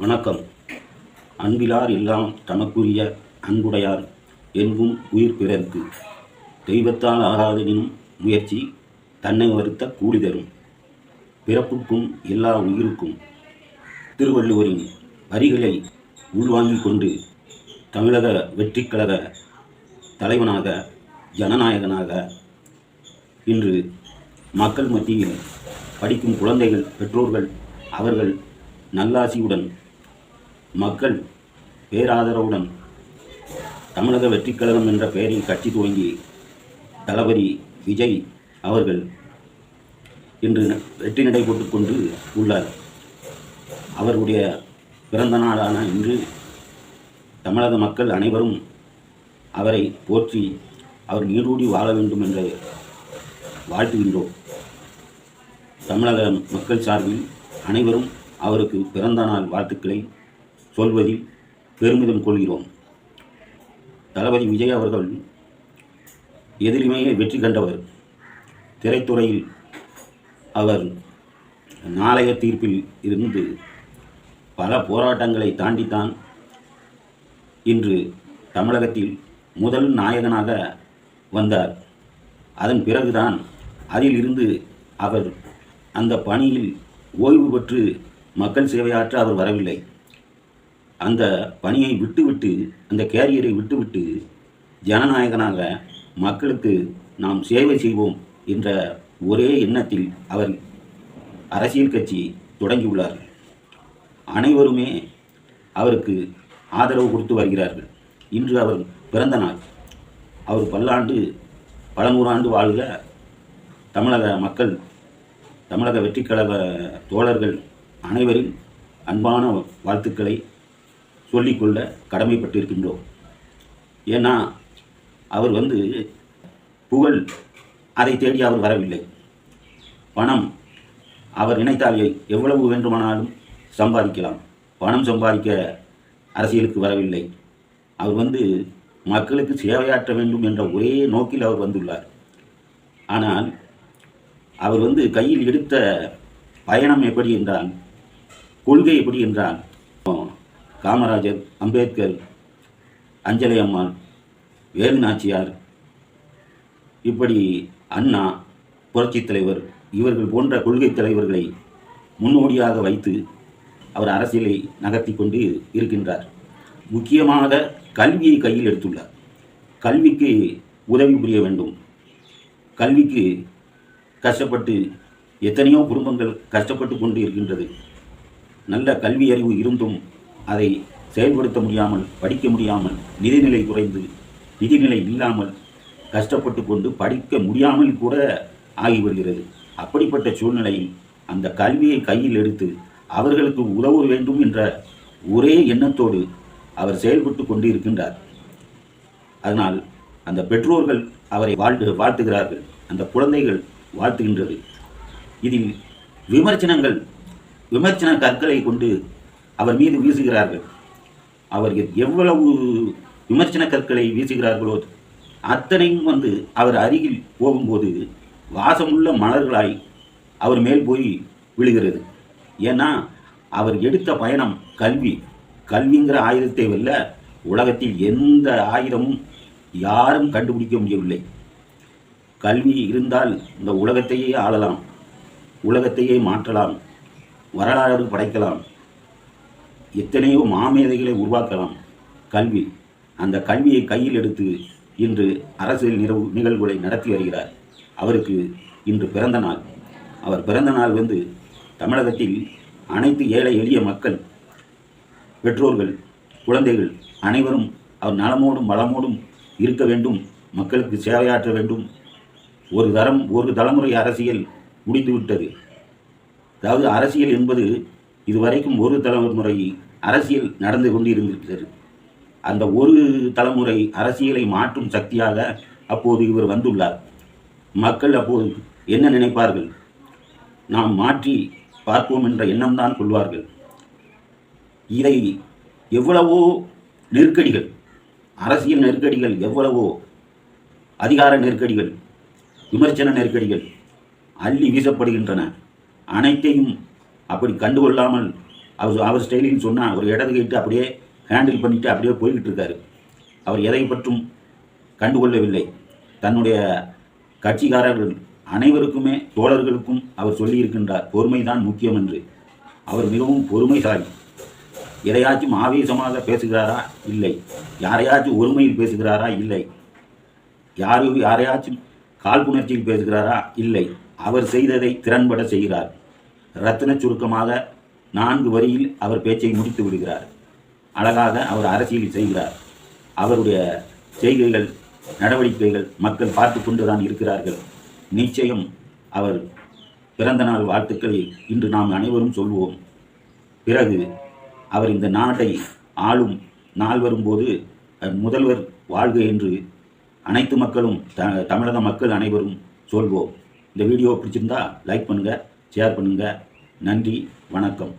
வணக்கம். அன்பிலார் எல்லாம் தமக்குரிய அன்புடையார் எங்கும் உயிர் பிறர்க்கு. தெய்வத்தால் ஆகாதனும் முயற்சி தன்னை வருத்த கூலி தரும். பிறப்புக்கும் எல்லா உயிருக்கும். திருவள்ளுவரின் வரிகளை உள்வாங்கிக் கொண்டு தமிழக வெற்றிக்கழக தலைவனாக ஜனநாயகனாக இன்று மக்கள் மத்தியில் படிக்கும் குழந்தைகள் பெற்றோர்கள் அவர்கள் நல்லாசியுடன் மக்கள் பேராதரவுடன் தமிழக வெற்றிக் கழகம் என்ற பெயரில் கட்சி துவங்கி தளபதி விஜய் அவர்கள் இன்று வெற்றி நடை போட்டுக் கொண்டு உள்ளார். அவருடைய பிறந்த நாளான இன்று தமிழக மக்கள் அனைவரும் அவரை போற்றி அவர் நீடூடி வாழ வேண்டும் என்று வாழ்த்துகின்றோம். தமிழக மக்கள் சார்பில் அனைவரும் அவருக்கு பிறந்த நாள் வாழ்த்துக்களை சொல்வதில் பெருமிதம் கொள்கிறோம். தளபதி விஜய் அவர்கள் எதிலுமே வெற்றி கண்டவர். திரைத்துறையில் அவர் நாளைய தீர்ப்பில் இருந்து பல போராட்டங்களை தாண்டித்தான் இன்று தமிழகத்தில் முதல் நாயகனாக வந்தார். அதன் பிறகுதான் அதில் இருந்து அவர் அந்த பணியில் ஓய்வு பெற்று மக்கள் சேவையாற்ற அவர் வரவில்லை. அந்த பணியை விட்டுவிட்டு அந்த கேரியரை விட்டுவிட்டு ஜனநாயகனாக மக்களுக்கு நாம் சேவை செய்வோம் என்ற ஒரே எண்ணத்தில் அவர் அரசியல் கட்சி தொடங்கியுள்ளார் அனைவருமே அவருக்கு ஆதரவு கொடுத்து வருகிறார்கள். இன்று அவர் பிறந்த நாள். அவர் பல்லாண்டு பல நூறாண்டு வாழ்க. தமிழக மக்கள் தமிழக வெற்றிக்கழக தோழர்கள் அனைவரின் அன்பான வாழ்த்துக்களை சொல்லிக்கொள்ள கடமைப்பட்டிருக்கின்றோம். ஏன்னா அவர் வந்து புகழ் அதை தேடி அவர் வரவில்லை. பணம் அவர் நினைத்தால் எவ்வளவு வேண்டுமானாலும் சம்பாதிக்கலாம். பணம் சம்பாதிக்க அரசியலுக்கு வரவில்லை. அவர் வந்து மக்களுக்கு சேவையாற்ற வேண்டும் என்ற ஒரே நோக்கில் அவர் வந்துள்ளார். ஆனால் அவர் வந்து கையில் எடுத்த பயணம் எப்படி என்றால் கொள்கை எப்படி என்றால் காமராஜர் அம்பேத்கர் அஞ்சலி அம்மாள் வேலு நாச்சியார் இப்படி அண்ணா புரட்சித் தலைவர் இவர்கள் போன்ற கொள்கை தலைவர்களை முன்னோடியாக வைத்து அவர் அரசியலை நகர்த்தி கொண்டு இருக்கின்றார். முக்கியமாக கல்வியை கையில் எடுத்துள்ளார். கல்விக்கு உதவி புரிய வேண்டும். கல்விக்கு கஷ்டப்பட்டு எத்தனையோ குடும்பங்கள் கஷ்டப்பட்டு கொண்டு இருக்கின்றது. நல்ல கல்வி அறிவு இருந்தும் அதை செயல்படுத்த முடியாமல் படிக்க முடியாமல் நிதிநிலை குறைந்து நிதிநிலை இல்லாமல் கஷ்டப்பட்டு கொண்டு படிக்க முடியாமல் கூட ஆகி வருகிறது. அப்படிப்பட்ட சூழ்நிலையில் அந்த கல்வியை கையில் எடுத்து அவர்களுக்கு உதவ வேண்டும் என்ற ஒரே எண்ணத்தோடு அவர் செயல்பட்டு கொண்டு இருக்கின்றார் அதனால் அந்த பெற்றோர்கள் அவரை வாழ்த்து வாழ்த்துகிறார்கள். அந்த குழந்தைகள் வாழ்த்துகின்றது. இதில் விமர்சனங்கள் விமர்சன கற்களை கொண்டு அவர் மீது வீசுகிறார்கள். அவர் எவ்வளவு விமர்சன கற்களை வீசுகிறார்களோ அத்தனையும் வந்து அவர் அருகில் போகும்போது வாசமுள்ள மலர்களாய் அவர் மேல் போய் விழுகிறது. ஏன்னா அவர் எடுத்த பயணம் கல்வி. கல்விங்கிற ஆயுதத்தை வெல்ல உலகத்தில் எந்த ஆயுதமும் யாரும் கண்டுபிடிக்க முடியவில்லை. கல்வி இருந்தால் இந்த உலகத்தையே ஆளலாம். உலகத்தையே மாற்றலாம். வரலாறு படைக்கலாம். எத்தனையோ மாமேதைகளை உருவாக்கலாம். கல்வி. அந்த கல்வியை கையில் எடுத்து இன்று அரசியல் நிறவு நிகழ்வுகளை நடத்தி வருகிறார். அவருக்கு இன்று பிறந்த நாள். அவர் பிறந்த நாள் வந்து தமிழகத்தில் அனைத்து ஏழை எளிய மக்கள் பெற்றோர்கள் குழந்தைகள் அனைவரும் அவர் நலமோடும் வளமோடும் இருக்க வேண்டும். மக்களுக்கு சேவையாற்ற வேண்டும். ஒரு தரம் ஒரு தலைமுறை அரசியல் முடிந்துவிட்டது. அதாவது அரசியல் என்பது இதுவரைக்கும் ஒரு தலைமுறை அரசியல் நடந்து கொண்டிருந்திருக்கிறது. அந்த ஒரு தலைமுறை அரசியலை மாற்றும் சக்தியாக அப்போது இவர் வந்துள்ளார். மக்கள் அப்போது என்ன நினைப்பார்கள்? நாம் மாற்றி பார்ப்போம் என்ற எண்ணம்தான் கொள்வார்கள். இதை எவ்வளவோ நெருக்கடிகள் அரசியல் நெருக்கடிகள் எவ்வளவோ அதிகார நெருக்கடிகள் விமர்சன நெருக்கடிகள் அள்ளி வீசப்படுகின்றன. அனைத்தையும் அப்படி கண்டுகொள்ளாமல் அவர் அவர் ஸ்டைலின்னு சொன்னால் ஒரு இடது கேட்டு அப்படியே ஹேண்டில் பண்ணிவிட்டு அப்படியே போய்கிட்டு இருக்காரு. அவர் எதை பற்றும் கண்டுகொள்ளவில்லை தன்னுடைய கட்சிக்காரர்கள் அனைவருக்குமே தோழர்களுக்கும் அவர் சொல்லியிருக்கின்றார் பொறுமைதான் முக்கியம் என்று. அவர் மிகவும் பொறுமைசாலி. எதையாச்சும் ஆவேசமாக பேசுகிறாரா? இல்லை. யாரையாச்சும் ஒருமையில் பேசுகிறாரா? இல்லை. யாரையும் யாரையாச்சும் காழ்ப்புணர்ச்சியில் பேசுகிறாரா? இல்லை. அவர் செய்ததை திறன்பட செய்கிறார். ரத்தின சுருக்கமாக நான்கு வரியில் அவர் பேச்சை முடித்து விடுகிறார். அழகாக அவர் அரசியல் செய்கிறார். அவருடைய செய்கைகள் நடவடிக்கைகள் மக்கள் பார்த்து கொண்டுதான் இருக்கிறார்கள். நிச்சயம் அவர் பிறந்த நாள் வாழ்த்துக்களை இன்று நாம் அனைவரும் சொல்வோம். பிறகு அவர் இந்த நாட்டை ஆளும் நாள் வரும்போது முதல்வர் வாழ்க என்று அனைத்து மக்களும் த தமிழக மக்கள் அனைவரும் சொல்வோம். இந்த வீடியோ பிடிச்சிருந்தா லைக் பண்ணுங்கள் ஷேர் பண்ணுங்கள் நன்றி வணக்கம்.